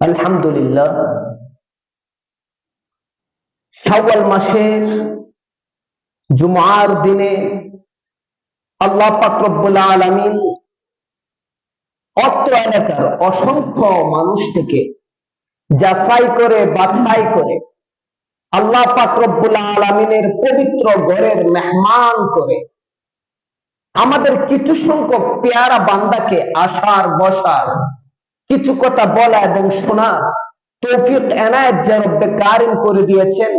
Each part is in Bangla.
আলহামদুলিল্লাহ। শাওয়াল মাসের জুমার দিনে আল্লাহ পাক রব্বুল আলামিন অত্র এলাকার অসংখ্য মানুষ থেকে যাচাই করে, বাছাই করে আল্লাহ পাক রব্বুল আলামিনের পবিত্র ঘরের মেহমান করে আমাদের কিছু সংখ্যক পেয়ারা বান্দাকে আসার বসার কিছু কথা বলা এবং শোনা। তৌফিক এনায়েত যে রব্বে কারিম করে দিয়েছেন,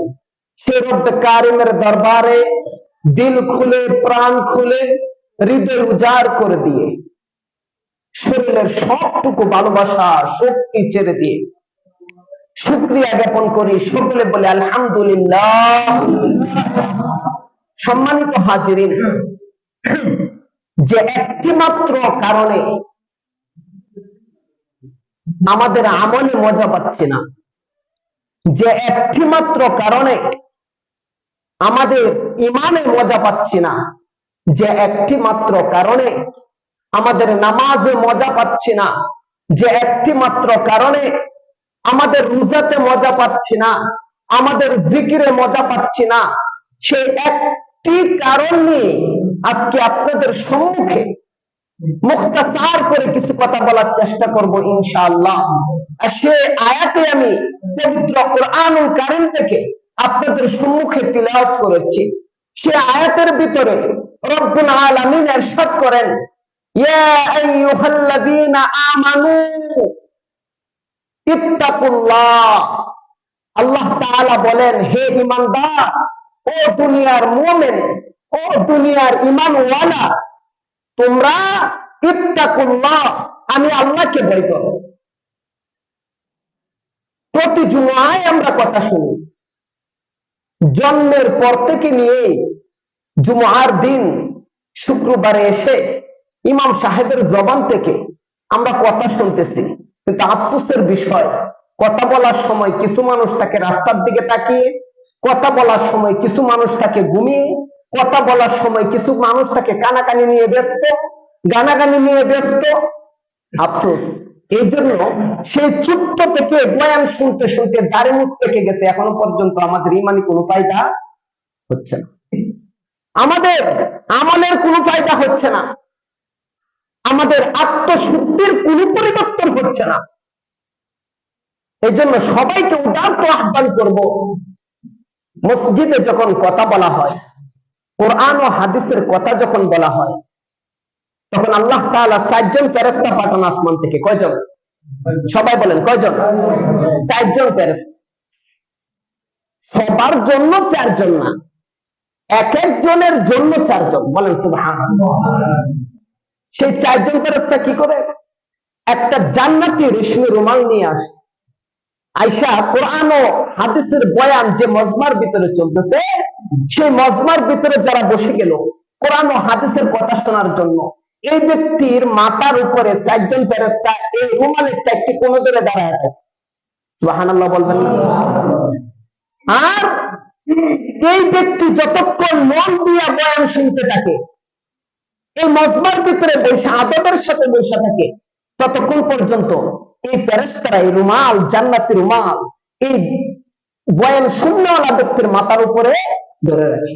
সে রব্বে কারিমের দরবারে দিল খুলে, প্রাণ খুলে, হৃদয় উজাড় করে দিয়ে, শরীরের সবটুকু ভালোবাসা, শক্তি ছেড়ে দিয়ে শুক্রিয়া জ্ঞাপন করি সকলে বলে আলহামদুলিল্লাহ। সম্মানিত হাজিরিন, যে একটি মাত্র কারণে আমাদের আমলে মজা পাচ্ছি না। যে একটি মাত্র কারণে আমাদের ইমানে মজা পাচ্ছি না, যে একটি মাত্র কারণে আমাদের নামাজে মজা পাচ্ছি না, যে একটি মাত্র কারণে আমাদের রোজাতে মজা পাচ্ছি না, আমাদের জিকিরে মজা পাচ্ছি না, সেই একটি কারণ নিয়ে আজকে আপনাদের সম্মুখে মুখতাসার করে কিছু কথা বলার চেষ্টা করব ইনশাআল্লাহ আর সে আয়াতে আমি পবিত্র কোরআনুল কারিম থেকে আপনাদের সম্মুখে তিলাওয়াত করেছি সে আয়াতের ভিতরে রব্বুল আলামিন ارشاد করেন ইয়া আইয়ুহাল্লাযীনা আমানু ইত্তাকুল্লাহ আল্লাহ তাআলা বলেন হে ঈমানদার ও দুনিয়ার মুমিন ও দুনিয়ার ঈমানওয়ালা তোমরা ইত্তাকুল্লাহ, আমি আল্লাহকে ভয় করো। প্রতি জুমায় আমরা কথা শুনি। জন্মের পর থেকে নিয়ে জুমার দিন শুক্রবারে এসে ইমাম সাহেবের জবান থেকে আমরা কথা শুনতেছি। কিন্তু আফসোসের বিষয়, কথা বলার সময় কিছু মানুষ তাকে রাস্তার দিকে তাকিয়ে, কথা বলার সময় কিছু মানুষ তাকে ঘুমিয়ে কথা বলার সময় কিছু মানুষ তাকে কানাকানি নিয়ে ব্যস্ত, গানাগানি নিয়ে ব্যস্ত। আফসোস। এই জন্য সেই চুপ্ত থেকে বয়ান শুনতে শুনতে দাড়ি মুখ পেকে গেছে, এখনও পর্যন্ত আমাদের ইমানি কোনো ফায়দা হচ্ছে না। আমাদের আমলের কোনো ফায়দা হচ্ছে না। আমাদের আত্মশুদ্ধির কোনো পরিবর্তন হচ্ছে না। এই জন্য সবাইকে উদার্ত আহ্বান করব, মসজিদে যখন কথা বলা হয় কোরআন ও হাদিসের কথা যখন বলা হয়, তখন আল্লাহ তাআলা চারজন ফেরেশতা পাঠান আসমান থেকে। কয়জন? সবাই বলেন, কয়জন? চারজন ফেরেশতা। সবার জন্য চারজন না, এক একজনের জন্য চারজন। বলেন, সুবহানাল্লাহ। সেই চারজন ফেরেশতা কি করে? একটা জান্নাতি রেশমি রুমাল নিয়ে আসে। আইসা কোরআন ও হাদিসের বয়ান যে মজমার ভিতরে চলতেছে সেই মজমার ভিতরে যারা বসে গেল, কোরআন ও হাদিসের কথা শোনার জন্য। এই ব্যক্তির মাথার উপরে চারজন ফেরেস্তা এই রুমালের চারটি কোন ধরে দাঁড়ায় থাকে সুবহানাল্লাহ বলবেন না। আর এই ব্যক্তি যতক্ষণ মন দিয়া বয়ান শুনতে থাকে, এই মজমার ভিতরে বৈশা আদবের সাথে বৈশা থাকে, ততক্ষণ পর্যন্ত এই ফেরেস্তারা এই রুমাল, জান্নাতি রুমাল, এই বয়ান শূন্যওয়ালা ব্যক্তির মাথার উপরে ধরে রাখে।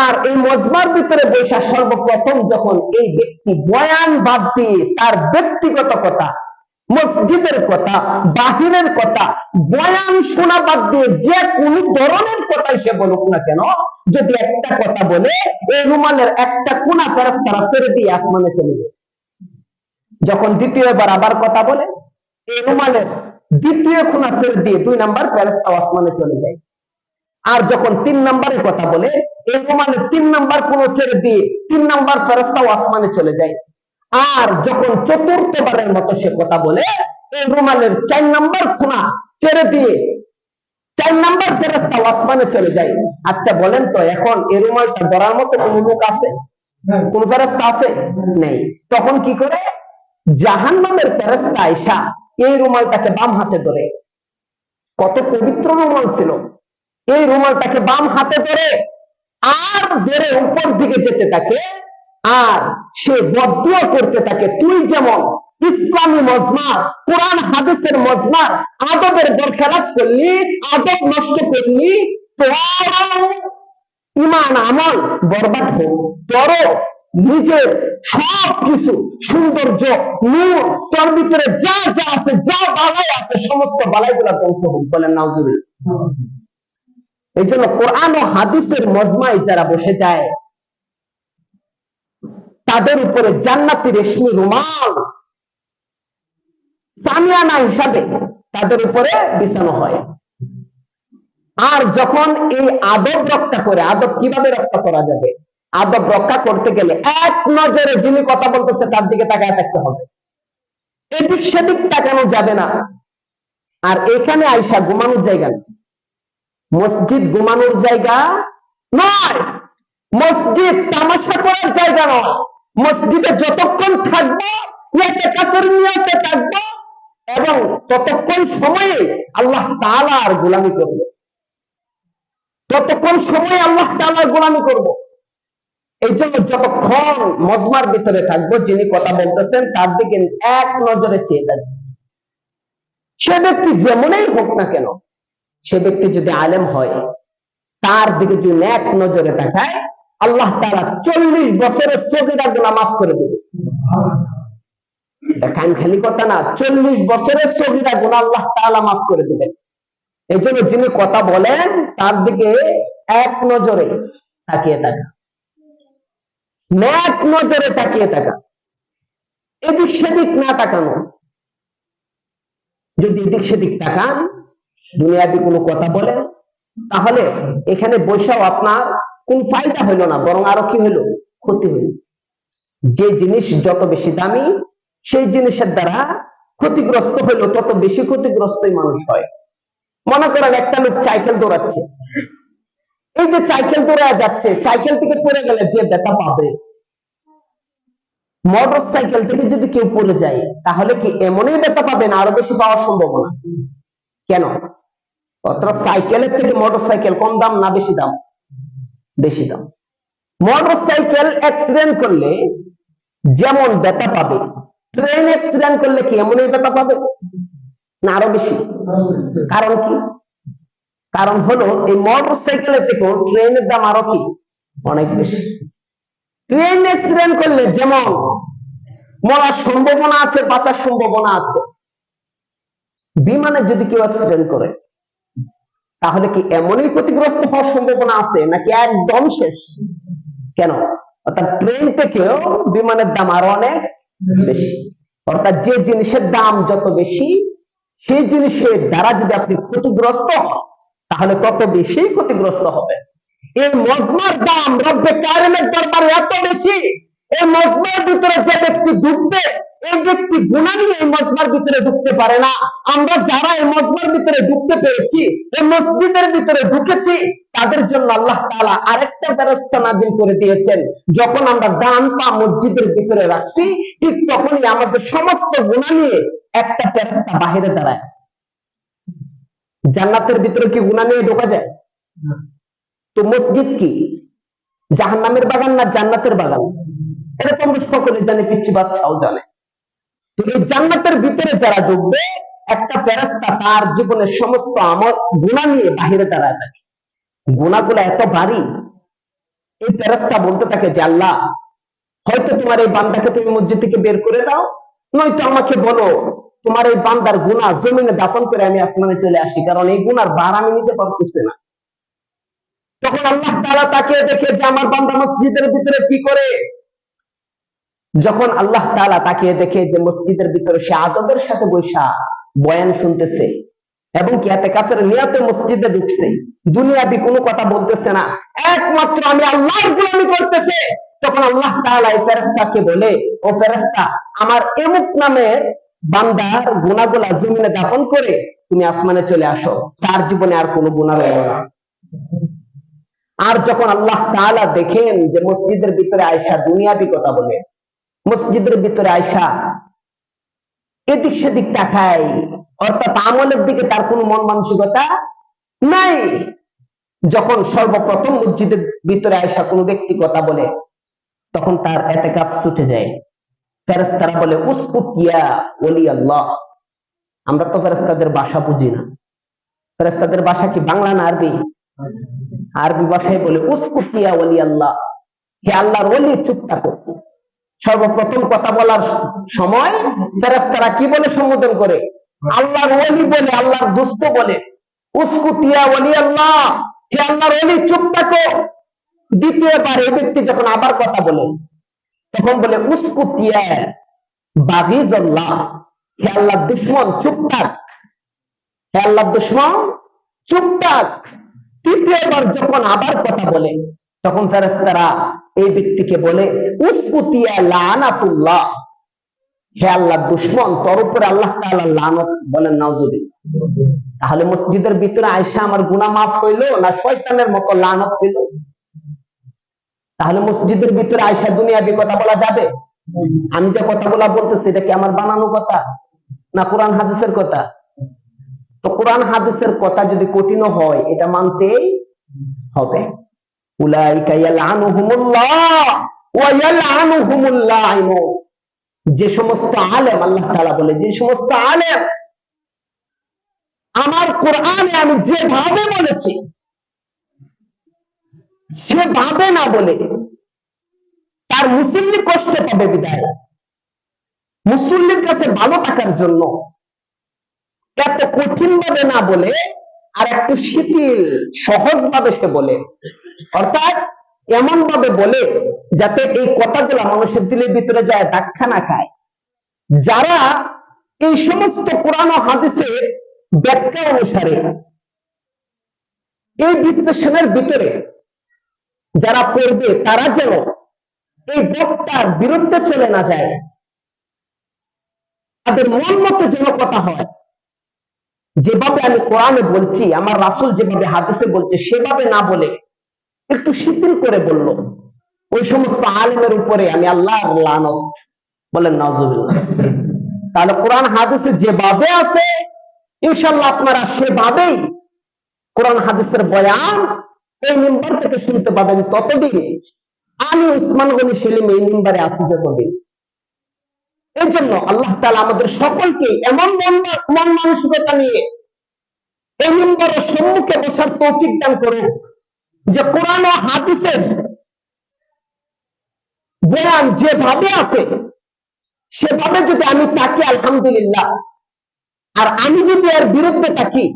আর এই মজমার ভিতরে বৈশা সর্বপ্রথম যখন এই ব্যক্তি বয়ান বাদ দিয়ে তার ব্যক্তিগত কথা, মসজিদের কথা, বাহিরের কথা, বয়ান শোনা বাদ দিয়ে যে কোন ধরনের কথাই সে বলুক না কেন, যদি একটা কথা বলে, এই রুমালের একটা কোনা ফেরস্তারা ছেড়ে দিয়ে আসমানে চলে যায়। যখন দ্বিতীয়বার আবার কথা বলে, এই রুমালের দ্বিতীয় কোনা ছেড়ে দিয়ে দুই নাম্বার ফেরস্তা আসমানে চলে যায়। আর যখন তিন নাম্বারের কথা বলে, এই রুমালের তিন নাম্বার কোন ছেড়ে দিয়ে তিন নাম্বার ফেরস্তাও আসমানে চলে যায়। আর যখন চতুর্থবারের মতো সে কথা বলে, এই রুমালের চার নাম্বার খুনা ছেড়ে দিয়ে চার নাম্বার ফেরস্তা আসমানে চলে যায়। আচ্ছা বলেন তো, এখন এই রুমালটা ধরার মতো কোন লোক আছে? কোন ফেরস্তা আছে? নেই। তখন কি করে? জাহান নামের ফেরস্তা আইসা এই রুমালটাকে বাম হাতে ধরে। কত পবিত্র রুমাল ছিল। এই রুমালটাকে বাম হাতে ধরে আর ধরে উপর দিকে যেতে থাকে, আর সে বদুয়া করতে থাকে। তুই যেমন ইসলামী মজমার কোরআন, হাদিসের মজমার আদবের বরখেলাপ করলি, আদব নষ্ট করলি, তোর ইমান, আমল বরবাদ হোক তোর নিজের সব কিছু, সৌন্দর্য, নূর, তোর ভিতরে যা যা আছে, যা বালাই আছে, সমস্ত বালাই গুলা ধ্বংস হোক বলেন নাউজুবিল এই জন্য কোরআন ও হাদিসের মজমায় যারা বসে যায়, তাদের উপরে জান্নাতি রেশমি রুমাল সামিয়ানা হিসাবে তাদের উপরে বিছানো হয়। আর যখন এই আদব রক্ষা করে, আদব কীভাবে রক্ষা করা যাবে? আদব রক্ষা করতে গেলে এক নজরে যিনি কথা বলতেছে, তার দিকে তাকায় থাকতে হবে। এদিক সেদিক তাকানো যাবে না। আর এখানে আইসা ঘুমানোর জায়গা নেই। মসজিদ ঘুমানোর জায়গা নয়। মসজিদ তামাশা করার জায়গা নয়। মসজিদে যতক্ষণ থাকব থাকব এবং ততক্ষণ সময়ে আল্লাহ তালার গোলামি করব। ততক্ষণ সময় আল্লাহ তালার গোলামি করব। এই জন্য যতক্ষণ মজমার ভিতরে থাকব, যিনি কথা বলতেছেন, তার দিকে এক নজরে চেয়ে থাকবে। সে ব্যক্তি যেমনই হোক না কেন সে ব্যক্তি যদি আলেম হয়, তার দিকে যদি এক নজরে তাকায়, আল্লাহ তারা চল্লিশ বছরের চোখের গুণা মাফ করে দেবে। খালি কথা না, চল্লিশ বছরের আল্লাহ মাফ করে দেবেন এই জন্য যিনি কথা বলেন, তার দিকে এক নজরে তাকিয়ে থাকা। এক নজরে তাকিয়ে থাকা। এদিক সেদিক না তাকানো। যদি এদিক সেদিক তাকান দুনিয়াতে কোনো কথা বলেন তাহলে এখানে বৈশাও আপনার কোন ফায়দা হইল না, বরং আরও কি হইল? ক্ষতি হইল। যে জিনিস যত বেশি দামি, সেই জিনিসের দ্বারা ক্ষতিগ্রস্ত হইল, তত বেশি ক্ষতিগ্রস্তই মানুষ হয়। মনে করেন একটা লোক সাইকেল দৌড়াচ্ছে। এই যে সাইকেল দৌড়া যাচ্ছে, সাইকেল থেকে পড়ে গেলে যে ব্যথা পাবে। মোটর সাইকেল থেকে যদি কেউ পড়ে যায়, তাহলে কি এমনই ব্যথা পাবে না, আরও বেশি পাওয়ার সম্ভাবনা? কেন? অর্থাৎ সাইকেলের থেকে মোটর সাইকেল কম দাম না বেশি দাম? বেশি দাম। মোটর সাইকেল অ্যাক্সিডেন্ট করলে যেমন ব্যথা পাবে ট্রেন অ্যাক্সিডেন্ট করলে কি এমনই ব্যথা পাবে? না, আরও বেশি। কারণ কি? কারণ হলো এই মোটর সাইকেলের থেকেও ট্রেনের দাম আরও কি? অনেক বেশি। ট্রেন অ্যাক্সিডেন্ট করলে যেমন মরার সম্ভাবনা আছে, বাঁচার সম্ভাবনা আছে। বিমানে যদি কেউ অ্যাক্সিডেন্ট করে তাহলে কি এমনই ক্ষতিগ্রস্ত হওয়ার সম্ভাবনা আছে নাকি একদম শেষ? কেন? অর্থাৎ ট্রেন থেকেও বিমানের দাম আরও অনেক বেশি। অর্থাৎ যে জিনিসের দাম যত বেশি, সেই জিনিসের দ্বারা যদি আপনি ক্ষতিগ্রস্ত হন, তাহলে তত বেশি ক্ষতিগ্রস্ত হবে। এই মজমার দাম, রব্বে কারিমের দরবারে এত বেশি, এই মজমার ভিতরে যে ব্যক্তি ঢুকবে এই ব্যক্তি গুণা নিয়ে এই মজমার ভিতরে ঢুকতে পারে না। আমরা যারা এই মজমার ভিতরে ঢুকতে পেরেছি, এই মসজিদের ভিতরে ঢুকেছি, তাদের জন্য আল্লাহ তাআলা আরেকটা ব্যবস্থা নাজিল করে দিয়েছেন। যখন আমরা ডান পা মসজিদের ভিতরে রাখছি, ঠিক তখনই আমাদের সমস্ত গুণা নিয়ে একটা ফেরেশতা বাহিরে দাঁড়ায় আছে। জান্নাতের ভিতরে কি গুণা নিয়ে ঢোকা যায়? তো মসজিদ কি? জাহান্নামের বাগান না জান্নাতের বাগান? এটা তো আমরা সকলে জানি, পিচ্ছি বাচ্চাও জানে। এই জান্নাতের ভিতরে যারা ঢুকবে একটা ফেরেশতা তার জীবনের সমস্ত আমল গুণা নিয়ে বাহিরে দাঁড়ায় থাকে। গুণাগুলো এত ভারী। এই ফেরেশতা বলতে থাকে যে, আল্লাহ, হয়তো তোমার এই বান্দাকে তুমি মসজিদ থেকে বের করে দাও, নয়তো আমাকে বলো, তোমার এই বান্দার গুণা জমিনে দাফন করে আমি আসমানে চলে আসি, কারণ এই গুণার ভার আমি নিতে পারতেছি না। তখন আল্লাহ তাআলা তাকে দেখে যে, আমার বান্দা মসজিদের ভিতরে কি করে যখন আল্লাহ তাআলা তাকিয়ে দেখে যে মসজিদের ভিতরে সে আদবের সাথে বৈশা বয়ান শুনতেছে এবং কি এতে কাছের নিয়তে মসজিদে ঢুকছে, দুনিয়াবি কোনো কথা বলতেছে না, একমাত্র আমি আল্লাহর গোলামি করতেছে, তখন আল্লাহ তাআলা এই ফেরেশতাকে বলে, ও ফেরেশতা, আমার এমুক নামের বান্দার গুনাহগুলা জমিনে দাফন করে তুমি আসমানে চলে আসো, তার জীবনে আর কোনো গুনাহ রইল না। আর যখন আল্লাহ তাআলা দেখেন যে মসজিদের ভিতরে আয়সা দুনিয়াবি কথা বলে মসজিদের ভিতরে আয়সা এদিক সেদিক তাকায়। অর্থাৎ আমলের দিকে তার কোনো মন মানসিকতা নাই। যখন সর্বপ্রথম মসজিদের ভিতরে আয়সা কোনো ব্যক্তি কথা বলে, তখন তার এতে কাপ ছুটে যায়। ফেরেস্তারা বলে উসকুতিয়া ওলি আল্লাহ। আমরা তো ফেরেস্তাদের ভাষা বুঝি না। ফেরেস্তাদের ভাষা কি বাংলা না আরবি? আরবি ভাষায় বলে উসকুতিয়া ওলি আল্লাহ। হে আল্লাহর ওলি, চুপ থাকো। সর্বপ্রথম কথা বলার সময় ফেরেস্তারা কি বলে সম্বোধন করে? আল্লাহর ওলি বলে, আল্লাহর দুস্থ বলে। উসকুতিয়া ওলি আল্লাহ, হে আল্লাহর ওলি চুপ থাকো। দ্বিতীয়বার এই ব্যক্তি যখন আবার কথা বলে, তখন বলে উসকুতিয়া বাগিজল্লাহ, হে আল্লাহ দুশ্মন, চুপ থাক। হে আল্লাহ দুশ্মন, চুপ থাক। তৃতীয়বার যখন আবার কথা বলে, তখন ফেরেস্তারা এই ব্যক্তিকে বলে লানাতুল্লাহ। হে আল্লাহ, দুশ্মন, তোর উপরে আল্লাহ তাআলা লানত বলেন নাউজুবিল তাহলে মসজিদের ভিতরে আয়সা আমার গুনাহ মাফ হইল না শয়তানের মতো লানত হইল? তাহলে মসজিদের ভিতরে আয়সা দুনিয়াবি কথা বলা যাবে? আমি যে কথাগুলা বলতেছি, এটা কি আমার বানানো কথা না কোরআন হাদিসের কথা? তো কোরআন হাদিসের কথা যদি কঠিন হয়, এটা মানতেই হবে। যে সমস্ত আলেম, আল্লাহ তাআলা বলে, যে সমস্ত আলেম, আমার কোরআনে আমি যেভাবে বলেছি, সেভাবে না বলে তার মুসল্লি কষ্ট পাবে বিদায়। মুসল্লির কাছে ভালো থাকার জন্য এত কঠিন ভাবে না বলে, আর একটু শিথিল সহজ ভাবে সে বলে। অর্থাৎ এমন ভাবে বলে যাতে এই কথাগুলো মানুষের দিলের ভিতরে যায়, ধাক্কা না খায়। যারা এই সমস্ত কোরআন ও হাদিসের ব্যাখ্যা অনুসারে এই বিশ্লেষণের ভিতরে যারা পড়বে, তারা যেন এই বক্তার বিরুদ্ধে চলে না যায়। তাদের মন মতো যেন কথা হয়। যেভাবে আমি কোরআনে বলছি, আমার রাসুল যেভাবে হাদিসে বলছে, সেভাবে না বলে একটু শিথিল করে বলল, ওই সমস্ত আলিমের উপরে আমি আল্লাহ লানত। বলেন নজরুল্লাহ তাহলে কোরআন হাদিসে যেভাবে আছে ইনশাল্লাহ আপনারা সেভাবেই কোরআন হাদিসের বয়ান এই মেম্বার থেকে শুনতে পাবেন ততদিন। আমি উসমান গনি সেলিম এই মেম্বারে আছি যতদিন। এই জন্য আল্লাহ তালা আমাদের সকলকে এমন মন মন মানসিকতা নিয়ে এই মেম্বারের সম্মুখে বসার তৌফিক দান করুন যে কোরআন ও হাদিসের বয়ান যেভাবে আছে, সেভাবে যদি আমি তাকি আলহামদুলিল্লাহ। আর আমি যদি এর বিরুদ্ধে থাকি,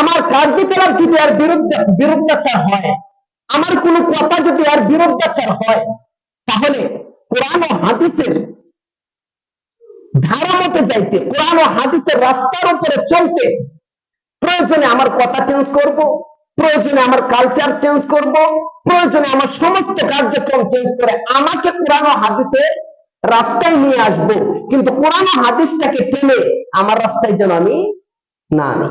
আমার কার্যকলাপ যদি এর বিরুদ্ধে, বিরুদ্ধাচার হয়, আমার কোনো কথা যদি এর বিরুদ্ধাচার হয়, তাহলে কোরআন ও হাদিসের ধারা মতে যাইতে, কোরআন ও হাদিসের রাস্তার উপরে চলতে প্রয়োজনে আমার কথা চেঞ্জ করব। প্রয়োজনে আমার কালচার চেঞ্জ করব, প্রয়োজনে আমার সমস্ত কার্যক্রম চেঞ্জ করে আমাকে কোরআন ও হাদিসের রাস্তায় নিয়ে আসব। কিন্তু কোরআন হাদিসটাকে টেনে আমার রাস্তায় যেন আমি না আনি।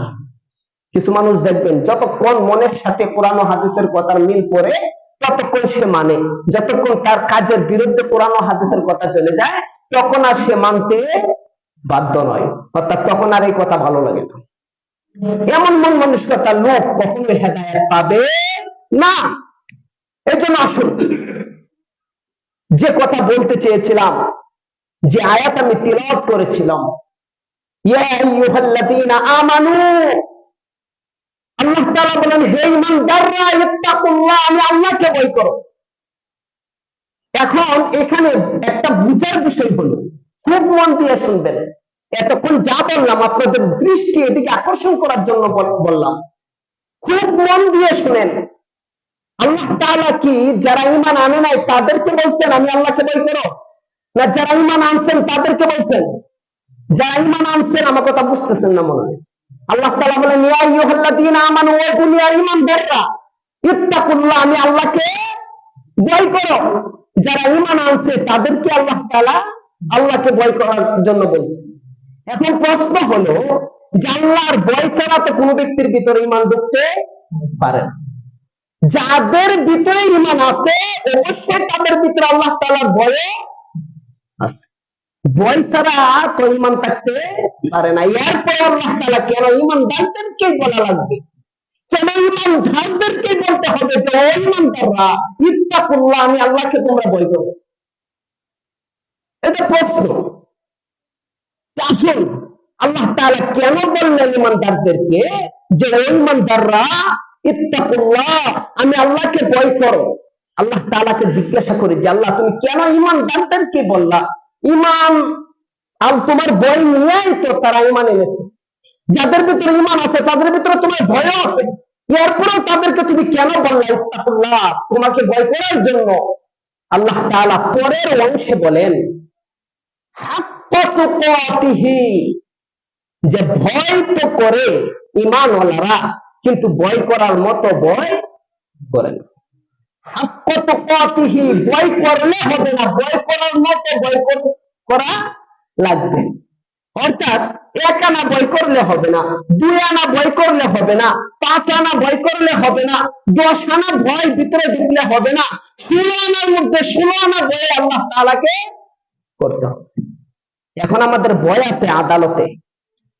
কিছু মানুষ দেখবেন, যতক্ষণ মনের সাথে কোরআন হাদিসের কথার মিল করে ততক্ষণ সে মানে। যতক্ষণ তার কাজের বিরুদ্ধে কোরআন হাদিসের কথা চলে যায়, তখন আর সে মানতে বাধ্য নয়। অর্থাৎ তখন আর এই কথা ভালো লাগে না। এমন মন মানসিকতার লোক কখনোই হেদায়ত পাবে না। এই জন্য আসুন, যে কথা বলতে চেয়েছিলাম, যে আয়াত আমি তিলাওয়াত করেছিলাম এখন এখানে একটা বুঝার বিষয় হলো, খুব মন দিয়ে শুনবেন। এতক্ষণ যা বললাম, আপনাদের দৃষ্টি এদিকে আকর্ষণ করার জন্য বললাম। খুব মন দিয়ে শুনেন। আল্লাহ কি, যারা ইমান আনে নাই তাদেরকে বলছেন, আমি আল্লাহকে ভয় করো? না, যারা ইমান আনছেন তাদেরকে বলছেন? যারা ইমান আনছেন, আমার কথা বুঝতেছেন না মনে হয়। আল্লাহ তাআলা বলেন, ইয়া আইয়ুহাল্লাযীনা আমানু, ওয়া দুনিয়া ঈমানদাররা ইত্তাকুল্লাহ, আমি আল্লাহকে ভয় করো। যারা ইমান আনছে তাদেরকে আল্লাহ তাআলা আল্লাহকে ভয় করার জন্য বলছে এখন প্রশ্ন হলো যে আল্লাহর ভয় ছাড়া তো কোনো ব্যক্তির ভিতরে ইমান ঢুকতে পারে যাদের ভিতরে ইমান আছে, অবশ্যই তাদের ভিতরে আল্লাহ তাআলার ভয়ে আছে। ভয় ছাড়া তো ইমান থাকতে পারে না। এরপরে আল্লাহ তাআলা কেন ইমানদারদেরকে বলা লাগবে? কেন ইমানদারদেরকে বলতে হবে যে, ও ইমানদাররা ইত্তাকুল্লাহ, আমি আল্লাহকে তোমরা ভয় করো? এটা প্রশ্ন। আসুন। আল্লাহ তাআলা কেন বললেন ইমানদারদেরকে যে ইমানদাররা আমি আল্লাহকে ভয় করো। আল্লাহ জিজ্ঞাসা যে আল্লাহ, তুমি কেন ইমানদারদেরকে বললা? ইমান আর তোমার বই নিয়েই তো তারা ইমান এনেছে। যাদের ভিতরে ইমান আছে, তাদের ভিতরে তোমার ভয় আছে। এরপরেও তাদেরকে তুমি কেন বললা ইত্তাকুল্লাহ? তোমাকে ভয় করার জন্য? আল্লাহ তাআলা পরের অংশে বলেন যে ভয় তো করে ইমানওয়ালারা, কিন্তু ভয় করার মতো ভয় করে না। করলে হবে না। করার মতো করা লাগবে অর্থাৎ এক আনা বই করলে হবে না, দুই আনা বই করলে হবে না, পাঁচ আনা বই করলে হবে না, দশ আনা ভয় ভিতরে ঢুকলে হবে না। ষোলো আনার মধ্যে ষোলো আনা বই আল্লাহ তালাকে করতে হবে। এখন আমাদের ভয় আছে আদালতে।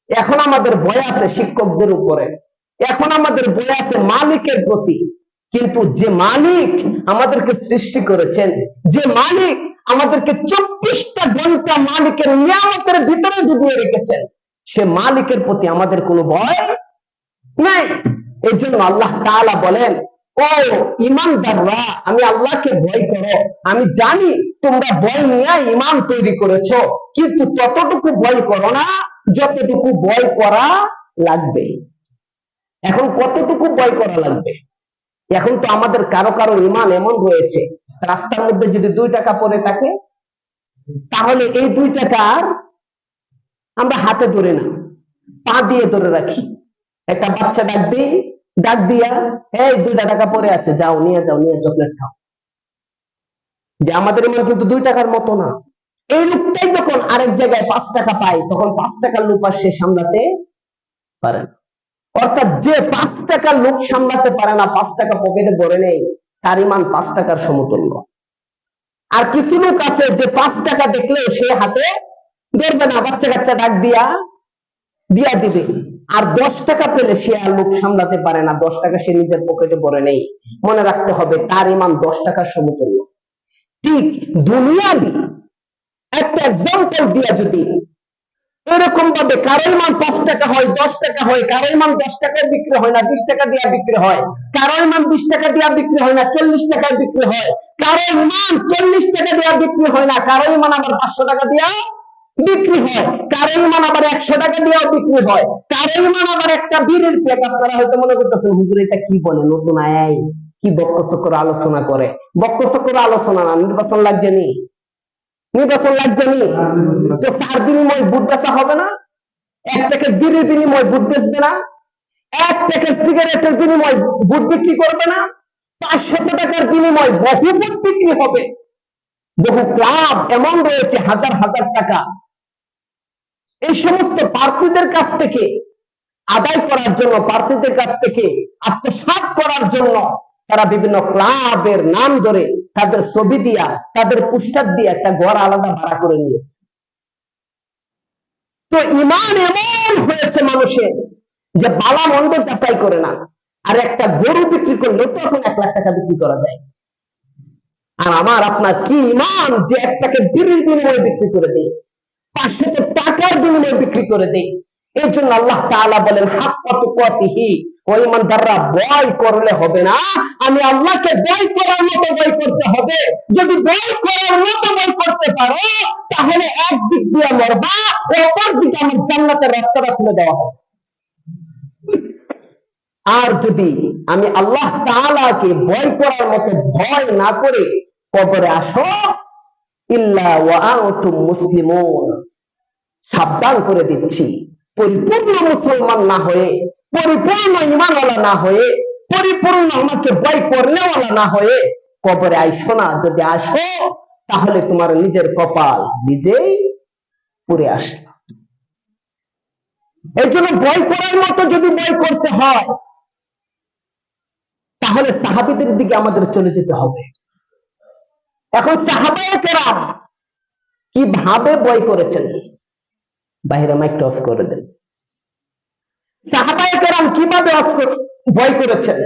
এখন আমাদের ভয় আছে শিক্ষকদের উপরে। এখন আমাদের ভয় আছে মালিকের প্রতি। কিন্তু যে মালিক আমাদেরকে সৃষ্টি করেছেন, যে মালিক আমাদেরকে চব্বিশটা ঘণ্টা মালিকের নিয়ামতের ভিতরে ডুবিয়ে রেখেছেন, সে মালিকের প্রতি আমাদের কোনো ভয় নাই। এই জন্য আল্লাহ তাআলা বলেন ও ইমানদাররা, আমি আল্লাহকে ভয় করো। আমি জানি তোমরা ভয় নিয়ে ইমান তৈরি করেছ, কিন্তু ততটুকু ভয় করো না, যতটুকু ভয় করা লাগবে। এখন কতটুকু ভয় করা লাগবে? এখন তো আমাদের কারও কারও ইমান এমন রয়েছে রাস্তার মধ্যে যদি দুই টাকা পরে থাকে, তাহলে এই দুই টাকা আমরা হাতে ধরে না, পা দিয়ে ধরে রাখি। একটা বাচ্চা ডাক দিই ডাক দিয়া, এই দুইটা টাকা পরে আছে, যাও, নিয়ে যাও, নিয়ে চকলেট খাও। যে আমাদের ইমান কিন্তু দুই টাকার মতো না। এই লোকটাই যখন আরেক জায়গায় পাঁচ টাকা পায়, তখন পাঁচ টাকার লোক আর সে সামলাতে পারে না। অর্থাৎ যে পাঁচ টাকার লোক সামলাতে পারে না, পাঁচ টাকা পকেটে ভরে নেই, তার ইমান পাঁচ টাকার সমতুল্য। আর কিছু লোক আছে যে পাঁচ টাকা দেখলেও সে হাতে ধরবে না বাচ্চা কাচ্চা ডাক দিয়া দিয়া দিবে। আর দশ টাকা পেলে সে আর লোক সামলাতে পারে না। দশ টাকা সে নিজের পকেটে ভরে নেই। মনে রাখতে হবে, তার ইমান দশ টাকার সমতুল্য। ঠিক দুনিয়াবি একটা এক্সাম্পল দিয়া যদি এরকম ভাবে কারও ইমান পাঁচ টাকা হয়, দশ টাকা হয়, কারও ইমান দশ টাকায় বিক্রি হয় না, বিশ টাকা দিয়া বিক্রি হয়, কারও ইমান বিশ টাকা দিয়া বিক্রি হয় না, চল্লিশ টাকায় বিক্রি হয়, কারও ইমান চল্লিশ টাকা দিয়া বিক্রি হয় না, কারও ইমান আবার পাঁচশো টাকা দিয়া বিক্রি হয়। কারও ইমান আবার একশো টাকা দিয়েও বিক্রি হয়। কারও ইমান আবার একটা বীরের প্যাক আপনারা হয়তো মনে করতেছেন, হুজুর, এটা কি বলে? নতুন আয় কি বক্কচক্র আলোচনা করে? বক্কচক্র আলোচনা না, নির্বাচন লাগছে নি? নির্বাচন লাগছে নি? তো তার বিনিময় বুট বেচা হবে না? এক প্যাকেট বিড়ির বিনিময় বুট বেচবে না? এক প্যাকেট সিগারেটের বিনিময় বুট বিক্রি করবে না? পাঁচশত টাকার বিনিময় বহু বুট বিক্রি হবে। বহু ক্লাব এমন রয়েছে, হাজার হাজার টাকা এই সমস্ত প্রার্থীদের কাছ থেকে, আদায় করার জন্য, প্রার্থীদের কাছ থেকে, আত্মসাৎ করার জন্য তারা বিভিন্ন ক্লাবের নাম ধরে তাদের ছবি দিয়া, তাদের পুস্টার দিয়ে একটা ঘর আলাদা ভাড়া করে নিয়েছে। তো ইমান এমন হয়েছে মানুষের যে বালা মন্দ যাচাই করে না। আর একটা গরু বিক্রি করলে তো এখন এক লাখ টাকা বিক্রি করা যায়। আর আমার আপনার কি ইমান যে একটাকে বিড়ির বিনিময়ে বিক্রি করে দেই পাঁচশো টাকার বিনিময়ে বিক্রি করে দেই। এই জন্য আল্লাহ তাআলা বলেন হাক কত কতিহি ওই বয় করলে হবে না। আমি আল্লাহকে বয় করার মতো বয় করতে হবে। যদি বয় করার মতো বয় করতে পারো, তাহলে এক দিক দিয়ে মরবা, অপর দিকে আমার জান্নাতের রাস্তাটা খুলে দেওয়া হবে। আর যদি আমি আল্লাহ তাআলাকে ভয় করার মতো ভয় না করে কবরে আসো, ইল্লা ওয়া আনতুম মুসলিমুন। সাবধান করে দিচ্ছি। পরিপূর্ণ মুসলমান না হয়ে, পরিপূর্ণ ইমানওয়ালা না হয়ে, পরিপূর্ণ আমাকে ভয় করলেওয়ালা না হয়ে কবরে আইসো না। যদি আসো, তাহলে তোমার নিজের কপাল নিজেই পুড়ে আসে। এই জন্য ভয় করার মতো যদি ভয় করতে হয়, তাহলে সাহাবিদের দিকে আমাদের চলে যেতে হবে। এখন সাহাবায়ে কেরাম কীভাবে বই করেছেন? বাইরে মাইকটা অফ করে দেন। সাহাবায়ে কেরাম কীভাবে করে- বই করেছেন?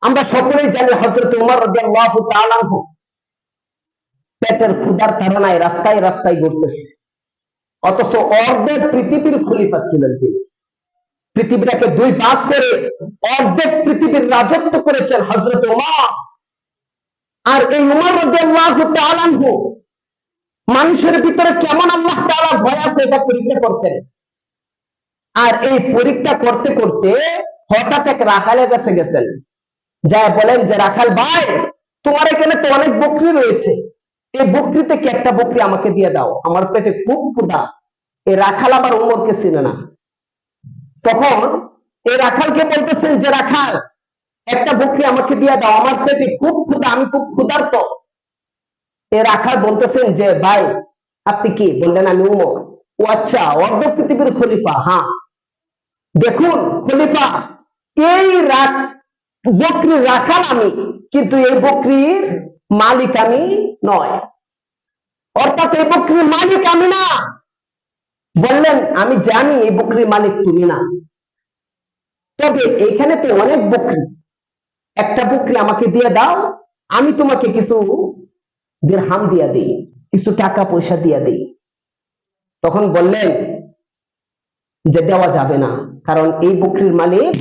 আমরা সকলেই জানি হযরত উমর রাদিয়াল্লাহু তাআলা পেটের ক্ষুধার তাড়নায় রাস্তায় রাস্তায় ঘুরতেছে। অথচ অর্ধেক পৃথিবীর খলিফা ছিলেন তিনি। পৃথিবীটাকে দুই ভাগ করে অর্ধেক পৃথিবীর রাজত্ব করেছেন হজরত উমর। আর এই উমর আল্লাহ তালানহু মানুষের ভিতরে কেমন আল্লাহ তাআলা ভয় আছে এটা পরীক্ষা করতেন। আর এই পরীক্ষা করতে করতে হঠাৎ এক রাখালের কাছে গেছেন। যা বলেন যে, রাখাল ভাই, তোমার এখানে তো অনেক বকরি রয়েছে। এই বকরি থেকে একটা বকরি আমাকে দিয়ে দাও? আমার পেটে খুব ক্ষুধা। এই রাখাল আবার উমরকে চিনে না। তখন এই রাখালকে বলতেছেন যে, রাখাল, একটা বকরি আমাকে দিয়ে দাও। আমার পেটে খুব ক্ষুধা, আমি খুব ক্ষুধার্ত। এ রাখাল বলতেছেন যে, ভাই, আপনি কি? বললেন আমি উমর। ও আচ্ছা অর্ধ পৃথিবীর খলিফা হ্যাঁ। দেখুন, খলিফা, এই রাখ বকরির রাখাল আমি, কিন্তু এই বকরির মালিক আমি নয়। অর্থাৎ এই বকরির মালিক আমি না। বললেন, আমি জানি এই বকরির মালিক তুমি না। তবে এখানে তো অনেক বকরি। একটা বকরি আমাকে দিয়ে দাও, আমি তোমাকে কিছু দিরহাম দিয়া দিই, কিছু টাকা পয়সা দিয়া দিই। তখন বললেন, যে দেওয়া যাবে না, কারণ এই বকরির মালিক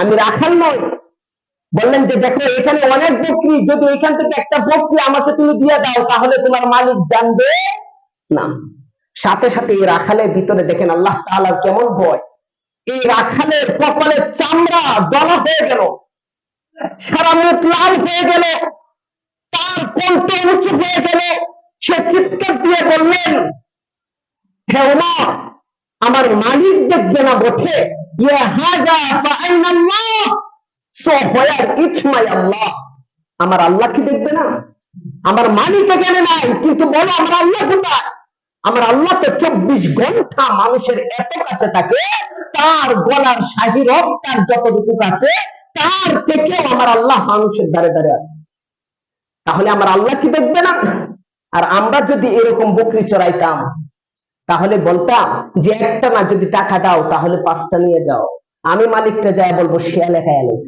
আমি রাখাল নই। বললেন যে দেখো, এখানে অনেক বকরি, যদি এখান থেকে একটা বকরি আমাকে তুমি দিয়ে দাও, তাহলে তোমার মালিক জানবে না। সাথে সাথে এই রাখালের ভিতরে দেখেন আল্লাহ তাআলার কেমন ভয়। এই রাখালের কপালের চামড়া দলা হয়ে গেল, সারা মুখ লাল হয়ে গেল। কণ্ঠ উঁচু হয়ে গেল, সে চিৎকার দিয়ে বললেন, হে উমর আমার মালিক দেখবে না বটে। আমার আল্লাহ কি দেখবে না? আমার মালিক এখানে নাই, কিন্তু বলো আমার আল্লাহ কোথায়? আমার আল্লাহ তো চব্বিশ ঘণ্টা মানুষের এত কাছে থাকে, তার গলার শাহী যতটুকু কাছে, তার থেকেও আমার আল্লাহ মানুষের দ্বারে দ্বারে আছে। তাহলে আমার আল্লাহ কি দেখবে না? আর আমরা যদি এরকম বকরি চড়াইতাম, তাহলে বলতাম যে একটা না যদি টাকা দাও, তাহলে পাঁচটা নিয়ে যাও। আমি মালিকটা যায় বলব, শিয়ালে খায়ালিস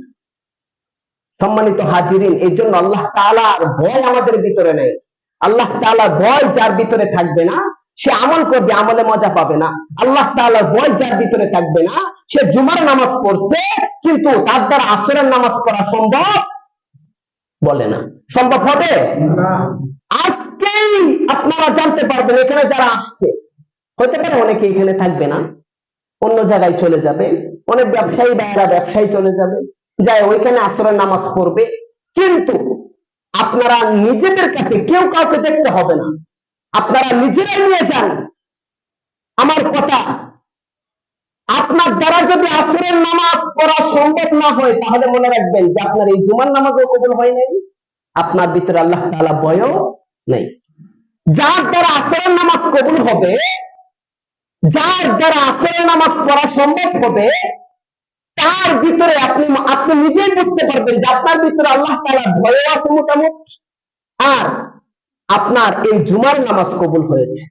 সম্মানিত হাজিরিন, এই জন্য আল্লাহ তালার ভয় আমাদের ভিতরে নেই। আল্লাহ তালার ভয় যার ভিতরে থাকবে না, সে আমল করবে, আমলে মজা পাবে না। আল্লাহ তালার ভয় যার ভিতরে থাকবে না, সে জুমার নামাজ পড়ছে, কিন্তু তার দ্বারা আসরের নামাজ পড়া সম্ভব বলে না। সম্ভব হবে? আজকেই আপনারা জানতে পারবেন এখানে যারা আসছে। হতে পারে অনেকে এখানে থাকবে না অন্য জায়গায় চলে যাবে। অনেক ব্যবসায়ী ভাইয়েরা ব্যবসায়ী চলে যাবে যায় ওইখানে আসরের নামাজ পড়বে। কিন্তু আপনারা নিজেদের কাছে কেউ কাউকে দেখতে হবে না। আপনারা নিজেরাই নিয়ে যান। আমার কথা আপনার দ্বারা যদি আসরের নামাজ পড়া সম্ভব না হয়, তাহলে মনে রাখবেন যে আপনার এই জুমার নামাজও কবুল হয় নাই। আপনার ভিতরে আল্লাহ তাআলা ভয়ও নেই। যার দ্বারা আসরের নামাজ কবুল হবে, যার দ্বারা আসরের নামাজ পড়া সম্ভব হবে, তার ভিতরে আপনি আপনি নিজেই বুঝতে পারবেন যে আপনার ভিতরে আল্লাহ তাআলা ভয় আছে মোটামুটি, আর আপনার এই জুমার নামাজ কবুল হয়েছে।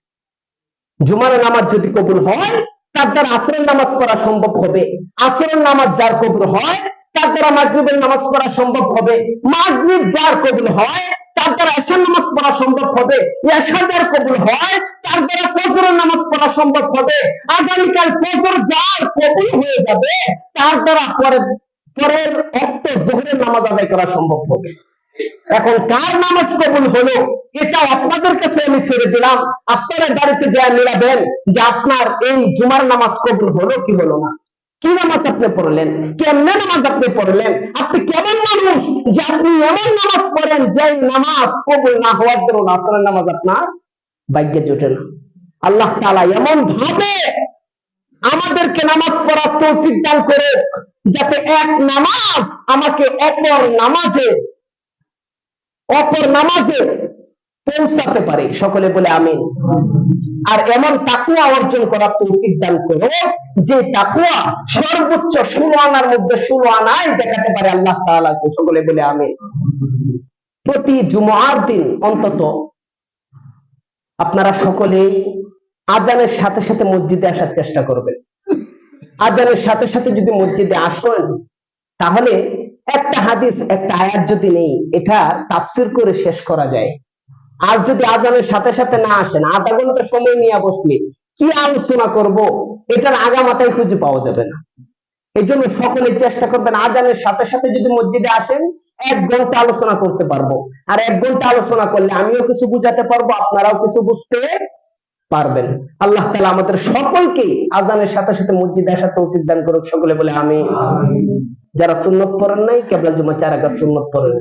জুমার নামাজ যদি কবুল হয় তার দ্বারা আসরের নামাজ পড়া সম্ভব হবে। আসরের নামাজ যার কবুল হয়, তার দ্বারা মাগরিবের নামাজ পড়া সম্ভব হবে। মাগরিব যার কবুল হয়, তার দ্বারা এশার নামাজ পড়া সম্ভব হবে। এশা যার কবুল হয়, তার দ্বারা ফজরের নামাজ পড়া সম্ভব হবে। আগামীকাল ফজর যার কবুল হয়ে যাবে, তার দ্বারা পরের পরের অক্ত জোহরের নামাজ আদায় করা সম্ভব হবে। এখন কার নামাজ কবুল হলো? এটা আপনাদের কাছে আমি ছেড়ে দিলাম। আপনারা বাড়িতে যা মিলাবেন যে আপনার এই জুমার নামাজ কবুল হলো কি হলো না? কি নামাজ আপনি পড়লেন? কেমনে নামাজ আপনি পড়লেন? আপনি কেমন মানুষ যে আপনি এমন নামাজ পড়েন যে নামাজ কবুল না হওয়ার দরুন আসরের নামাজ আপনার ভাগ্যে জোটে না। আল্লাহ তাআলা এমন ভাবে আমাদেরকে নামাজ পড়ার তৌফিক দান করে যাতে এক নামাজ আমাকে অপর নামাজে অপর নামাজে পৌঁছাতে পারে। সকলে বলে আমিন। আর এমন তাকুয়া অর্জন করার তৌফিক দান করো যে তাকুয়া সর্বোচ্চ ষোলো আনার মধ্যে ষোলো আনায় দেখাতে পারে আল্লাহ তাআলাকে। সকলে বলে আমিন। প্রতি জুমার দিন অন্তত আপনারা সকলেই আজানের সাথে সাথে মসজিদে আসার চেষ্টা করবেন। আজানের সাথে সাথে যদি মসজিদে আসেন, তাহলে একটা হাদিস, একটা আয়াত যদি নেই, এটা তাফসির করে শেষ করা যায়। আর যদি আজানের সাথে সাথে না আসেন আধা ঘণ্টা সময় নিয়ে বসলে কি আলোচনা করব? এটার আগামাথায় খুঁজে পাওয়া যাবে না। এই জন্য সকলে চেষ্টা করবেন আজানের সাথে সাথে যদি মসজিদে আসেন, এক ঘণ্টা আলোচনা করতে পারব। আর এক ঘণ্টা আলোচনা করলে আমিও কিছু বুঝাতে পারব, আপনারাও কিছু বুঝতে পারবেন। আল্লাহ তালা আমাদের সকলকে আজানের সাথে সাথে মসজিদে আসার তৌফিক দান করুক সকলে বলে আমি যারা সুন্নত পড়েন নাই কেবলা জুমা চার আকাশ সুন্নত পড়েন।